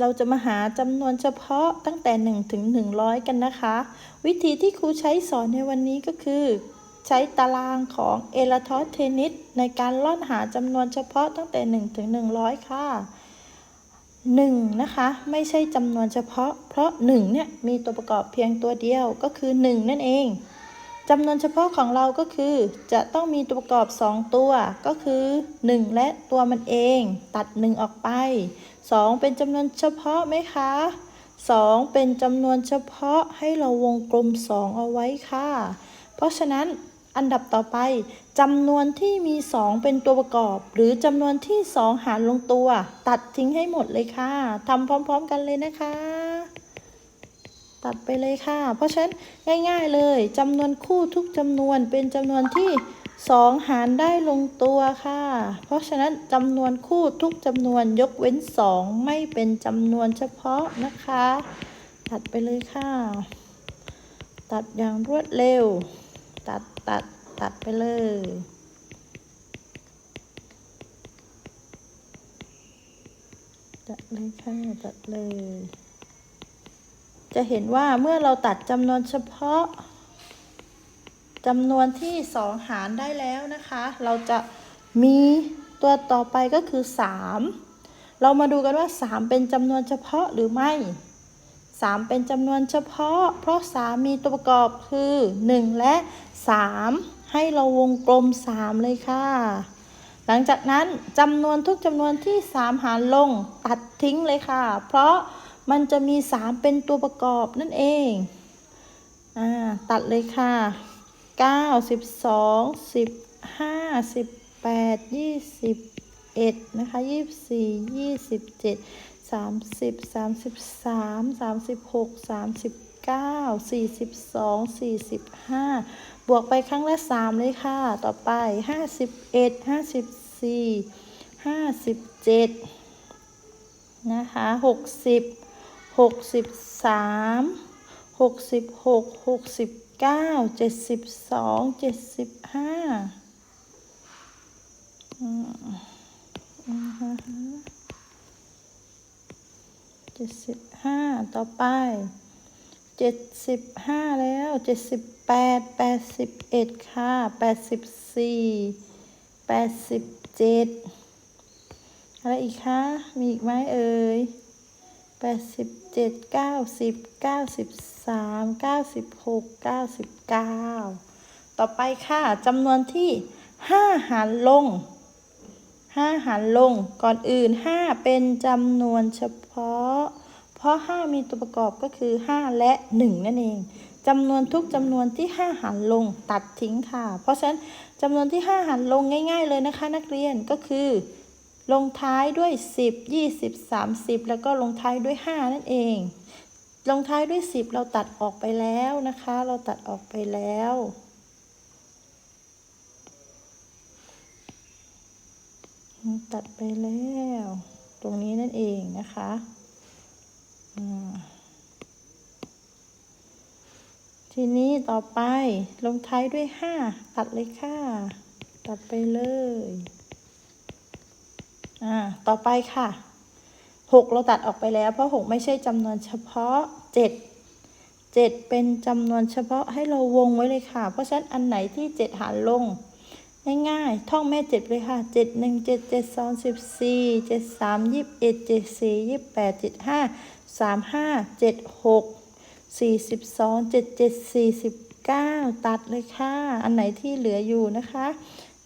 เราจะมาหาจำนวนเฉพาะตั้งแต่ 1 ถึง 100 กันนะคะ วิธีที่ครูใช้สอนในวันนี้ก็คือ ใช้ตารางของเอลทอสเทนิสในการล่อนหาจำนวนเฉพาะตั้งแต่ 1 ถึง 100 ค่ะ 1 นะคะ ไม่ใช่จำนวนเฉพาะ เพราะ 1 เนี่ย มีตัวประกอบเพียงตัวเดียวก็คือ 1 นั่นเองจำนวนเฉพาะของเราก็คือ จะต้องมีตัวประกอบ 2 ตัว ก็คือ 1 และตัวมันเอง ตัด 1 ออกไป 2 เป็นจำนวนเฉพาะไหมคะ 2 เป็นจำนวนเฉพาะให้เราวงกลม 2 เอาไว้ค่ะ เพราะฉะนั้นอันดับต่อไปจำนวนที่มี 2 เป็นตัวประกอบ หรือจำนวนที่ 2 หารลงตัว ตัดทิ้งให้หมดเลยค่ะทำพร้อม ๆ กันเลยนะคะ ตัดไปเลยค่ะ เพราะฉะนั้นง่าย ๆเลยจำนวนคู่ทุกจำนวนเป็นจำนวนที่ 2 หารได้ลงตัวค่ะ เพราะฉะนั้นจำนวนคู่ทุกจำนวนยกเว้น 2 ไม่เป็นจำนวนเฉพาะนะคะ ตัดไปเลยค่ะ ตัดอย่างรวดเร็ว ตัดตัดตัดไปเลย ตัดเลยค่ะ ตัดเลย จะเห็นว่าเมื่อเราตัดจำนวนเฉพาะ จำนวนที่สองหารได้แล้วนะคะ เราจะมีตัวต่อไปก็คือ 3 เรามาดูกันว่า 3 เป็นจำนวนเฉพาะหรือไม่ 3 เป็นจำนวนเฉพาะ เพราะ 3 มีตัวประกอบคือ 1 และ 3 ให้เราวงกลม 3 เลยค่ะ หลังจากนั้นจำนวนทุกจำนวนที่ 3 หารลงตัดทิ้งเลยค่ะ เพราะมันจะมี 3 เป็นตัวประกอบนั่นเอง อ่า ตัดเลยค่ะ 9 12 15 18 21นะคะ24 27 30 33 36 39 42 45บวกไปครั้งละ3เลยค่ะ ต่อไป51 54 57นะคะ60หกสิบสามหกสิบหกหกสิบ เก้าเจ็ดสิบสองเจ็ดสิบห้าเจ็ดสิบห้าต่อไปเจ็ดสิบห้าแล้วเจ็ดสิบแปดแปดสิบเอ็ดค่ะแปดสิบสี่แปดสิบเจ็ดอะไรอีกคะ มีอีกไหมเอ่ย แปดสิบเจ็ดเก้าสิบเก้าสิบสามเก้าสิบหกเก้าสิบเก้าต่อไปค่ะจำนวนที่ห้าหารลงห้าหารลงก่อนอื่นห้าเป็นจำนวนเฉพาะ เพราะห้ามีตัวประกอบก็คือห้าและหนึ่งนั่นเองจำนวนทุกจำนวนที่ห้าหารลงตัดทิ้งค่ะ เพราะฉะนั้นจำนวนที่ห้าหารลงง่าย ๆ เลยนะคะ นักเรียนก็คือ ลงท้ายด้วย 10 20 30 แล้วก็ลงท้ายด้วย 5 นั่นเอง ลงท้ายด้วย 10 เราตัดออกไปแล้วนะคะ เราตัดออกไปแล้ว ตัดไปแล้ว ตรงนี้นั่นเองนะคะทีนี้ต่อไปลงท้ายด้วย 5 ตัดเลยค่ะ ตัดไปเลย อ่าต่อไปค่ะหกเราตัดออกไปแล้ว เพราะหกไม่ใช่จำนวนเฉพาะเจ็ดเจ็ดเป็นจำนวนเฉพาะให้เราวงไว้เลยค่ะ เพราะฉะนั้นอันไหนที่เจ็ดหารลง ง่ายๆ ท่องแม่เจ็ดเลยค่ะเจ็ดหนึ่งเจ็ดเจ็ดสองสิบสี่เจ็ดสามยี่สิบเอ็ดเจ็ดสี่ยี่สิบแปดเจ็ดห้าสามห้าเจ็ดหกสี่สิบสองเจ็ดเจ็ดสี่สิบเก้าตัดเลยค่ะ อันไหนที่เหลืออยู่นะคะ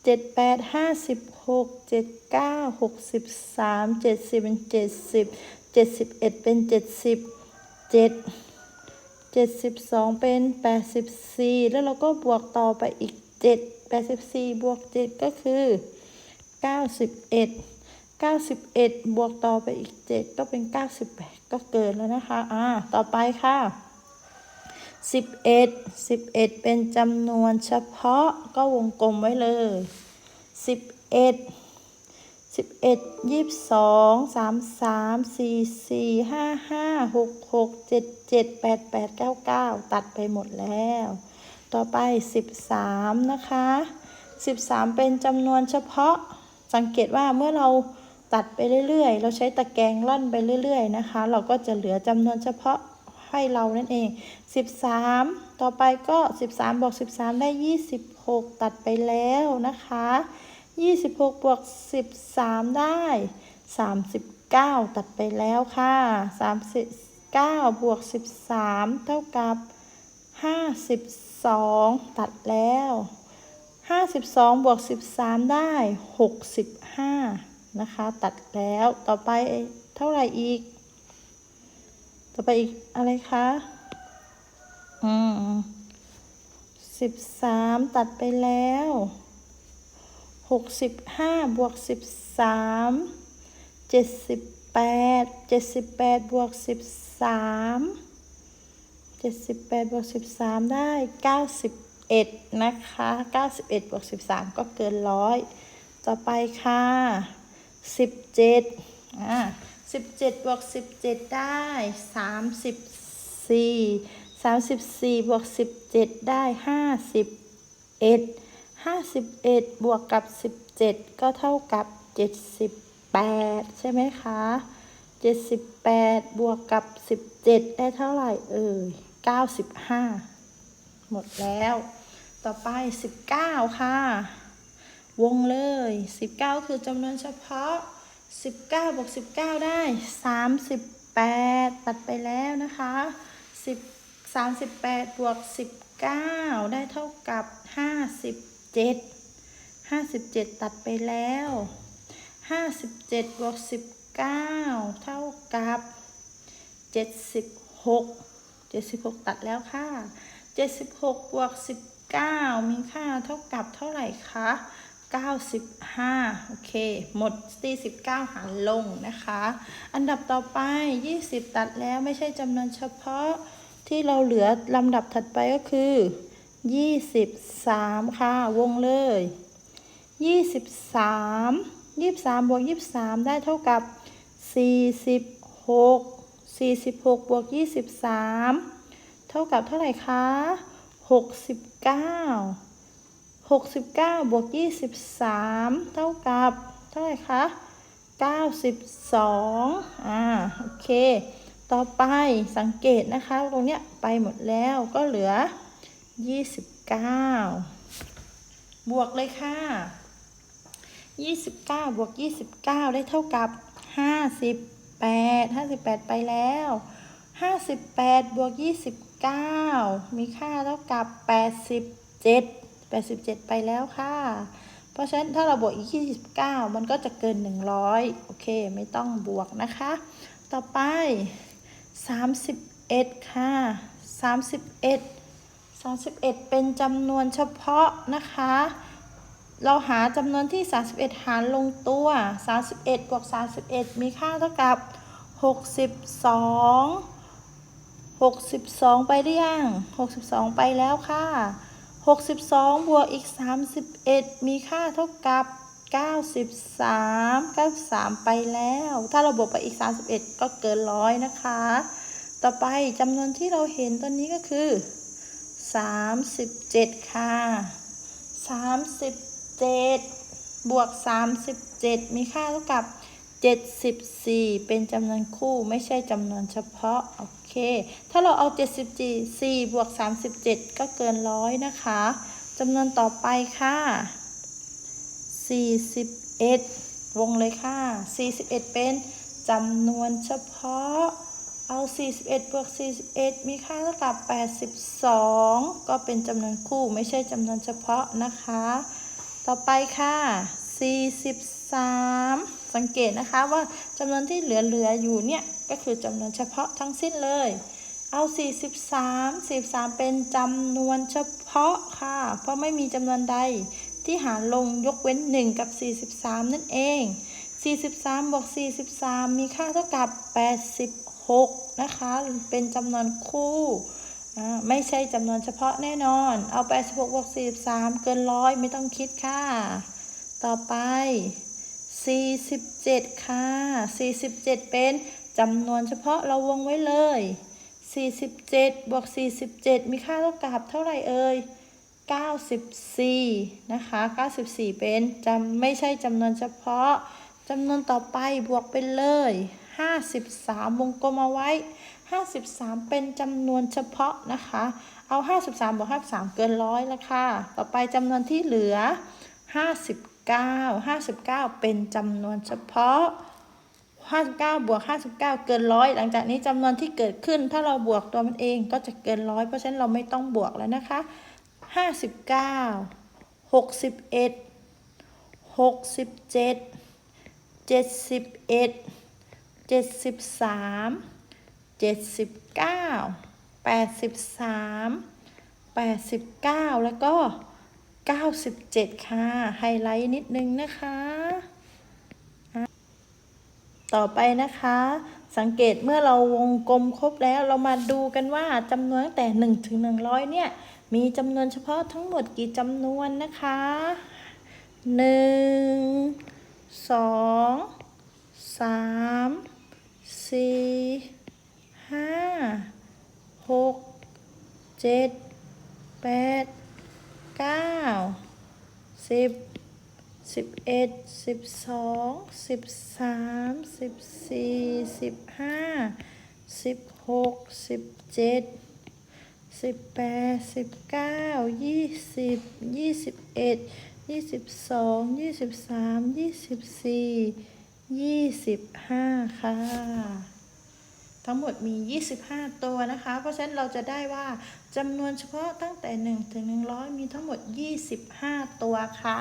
เจ็ดแปดห้าสิบ หกเจ็ดเก้าหกสิบสามเจ็ดสิบเป็นเจ็ดสิบเจ็ดสิบเอ็ดเป็นเจ็ดสิบเจ็ดเจ็ดสิบสองเป็นแปดสิบสี่แล้วเราก็บวกต่อไปอีกเจ็ดแปดสิบสี่บวกเจ็ดก็คือเก้าสิบเอ็ดเก้าสิบเอ็ดบวกต่อไปอีกเจ็ดก็เป็นเก้าสิบแปดก็เกินแล้วนะคะ อ่า ต่อไปค่ะสิบเอ็ดสิบเอ็ดเป็นจำนวนเฉพาะก็วงกลมไว้เลยสิบ เอ็ดสิบเอ็ดยี่สิบสองสามสามสี่สี่ห้าห้าหกหกเจ็ดเจ็ดแปดแปดเก้าเก้าตัดไปหมดแล้ว ต่อไปสิบสามนะคะสิบสามเป็นจำนวนเฉพาะสังเกตว่าเมื่อเราตัดตัดไปเรื่อยๆ เราใช้ตะแกรงล่อนไปเรื่อยๆนะคะ เราก็จะเหลือจำนวนเฉพาะให้เรานั่นเอง 13 ต่อไปก็ 13บวก13 ได้ 26 ตัดไปแล้วนะคะ 26บวก13 ได้ 39 ตัดไปแล้วค่ะ 39บวก13 เท่ากับ 52 ตัดแล้ว 52บวก13 ได้ 65 นะคะ ตัดแล้วต่อไปเท่าไหร่อีก ต่อไปอีกอะไรคะ อืมสิบสามตัดไปแล้ว หกสิบห้าบวกสิบสามเจ็ดสิบแปดเจ็ดสิบแปดบวกสิบสามเจ็ดสิบแปดบวกสิบสามได้เก้าสิบเอ็ดนะคะเก้าสิบเอ็ดบวกสิบสามก็เกินร้อยต่อไปค่ะสิบเจ็ดอ่าสิบเจ็ดบวกสิบเจ็ดได้สามสิบสี่สามสิบสี่บวกสิบเจ็ดได้ห้าสิบเอ็ดห้าสิบเอ็ดบวกกับสิบเจ็ดก็เท่ากับเจ็ดสิบแปดใช่ไหมคะเจ็ดสิบแปดบวกกับสิบเจ็ดได้เท่าไหร่เอ่ยเก้าสิบห้าหมดแล้ว ต่อไปสิบเก้าค่ะ วงเลย 19 คือจำนวนเฉพาะ 19 บวก 19 ได้ 38 ตัดไปแล้วนะคะ 10 38 บวก 19 ได้เท่ากับ 57 57ตัดไปแล้ว57บวก19เท่ากับ76 76ตัดแล้วค่ะ76บวก19มีค่าเท่ากับเท่าไหร่คะ95โอเค หมดตี19หารลงนะคะ อันดับต่อไป20ตัดแล้วไม่ใช่จำนวนเฉพาะที่เราเหลือลำดับถัดไปก็คือ 23ค่ะ วงเลย23 23บวก23ได้เท่ากับ46 46บวก23เท่ากับเท่าไหร่คะ69 69บวก23เท่ากับเท่าไหร่คะ92อ่าโอเค ต่อไปสังเกตนะคะ ตรงเนี้ยไปหมดแล้วก็เหลือ 29บวกเลยค่ะ29บวก29ได้เท่ากับ58 58ไปแล้ว58บวก29มีค่าเท่ากับ87 87ไปแล้วค่ะ เพราะฉะนั้นถ้าเราบวกอีก29มันก็จะเกิน100โอเค ไม่ต้องบวกนะคะ ต่อไป31ค่ะ31 31 เป็นจำนวนเฉพาะนะคะ เราหาจำนวนที่ 31 หารลงตัว 31บวก31 มีค่าเท่ากับ 62 62 ไปหรือยัง 62 ไปแล้วค่ะ 62 บวกอีก 31 มีค่าเท่ากับ 93 93 ไปแล้ว ถ้าเราบวกไปอีก 31 ก็เกินร้อยนะคะ ต่อไปจำนวนที่เราเห็นตอนนี้ก็คือ 37ค่ะ37บวก37มีค่าเท่ากับ74เป็นจำนวนคู่ไม่ใช่จำนวนเฉพาะ โอเค ถ้าเราเอา74บวก37ก็เกินร้อยนะคะจำนวนต่อไปค่ะ41วงเลยค่ะ41เป็นจำนวนเฉพาะ เอา 41 บวก 41 มีค่าเท่ากับ 82 ก็เป็นจำนวนคู่ไม่ใช่จำนวนเฉพาะนะคะ ต่อไปค่ะ 43 สังเกตนะคะว่าจำนวนที่เหลือๆอยู่เนี่ย ก็คือจำนวนเฉพาะทั้งสิ้นเลย เอา 43 43 เป็นจำนวนเฉพาะค่ะ เพราะไม่มีจำนวนใดที่หารลงยกเว้น 1 กับ 43 นั่นเอง 43 บวก 43 มีค่าเท่ากับ 86 นะคะ เป็นจำนวนคู่ไม่ใช่จำนวนเฉพาะแน่นอน เอา86บวก43 เกินร้อยไม่ต้องคิดค่ะ ต่อไป 47 ค่ะ 47 เป็นจำนวนเฉพาะเราวงไว้เลย 47 บวก 47 มีค่าเท่ากับเท่าไหร่เอ่ย 94 นะคะ 94 เป็นจำไม่ใช่จำนวนเฉพาะจำนวนต่อไปบวกไปเลย 53 วงกลมเอาไว้ 53 เป็นจำนวนเฉพาะนะคะ เอา 53บวก53 เกินร้อยแล้วค่ะ ต่อไปจำนวนที่เหลือ 59 59 เป็นจำนวนเฉพาะ 59 บวก 59 เกินร้อยหลังจากนี้จำนวนที่เกิดขึ้น ถ้าเราบวกตัวมันเองก็จะเกินร้อยเพราะฉะนั้นเราไม่ต้องบวกแล้วนะคะ 59 61 67 71 73 79 83 89แล้วก็97ค่ะ ไฮไลท์นิดนึงนะคะ ต่อไปนะคะ สังเกตเมื่อเราวงกลมครบแล้วเรามาดูกันว่าจำนวนตั้งแต่1ถึง100เนี่ย มีจำนวนเฉพาะทั้งหมดกี่จำนวนนะคะ 1 2 3 4 5 6 7 8 9 10สิบเอ็ดสิบสองสิบสามสิบสี่สิบห้าสิบหกสิบเจ็ดสิบแปดสิบเก้ายี่สิบยี่สิบเอ็ดยี่สิบสองยี่สิบสามยี่สิบสี่ ยี่สิบห้าค่ะ ทั้งหมดมี 25 ตัวนะคะ เพราะฉะนั้นเราจะได้ว่าจำนวนเฉพาะตั้งแต่ 1 ถึง 100 มีทั้งหมด 25 ตัวค่ะ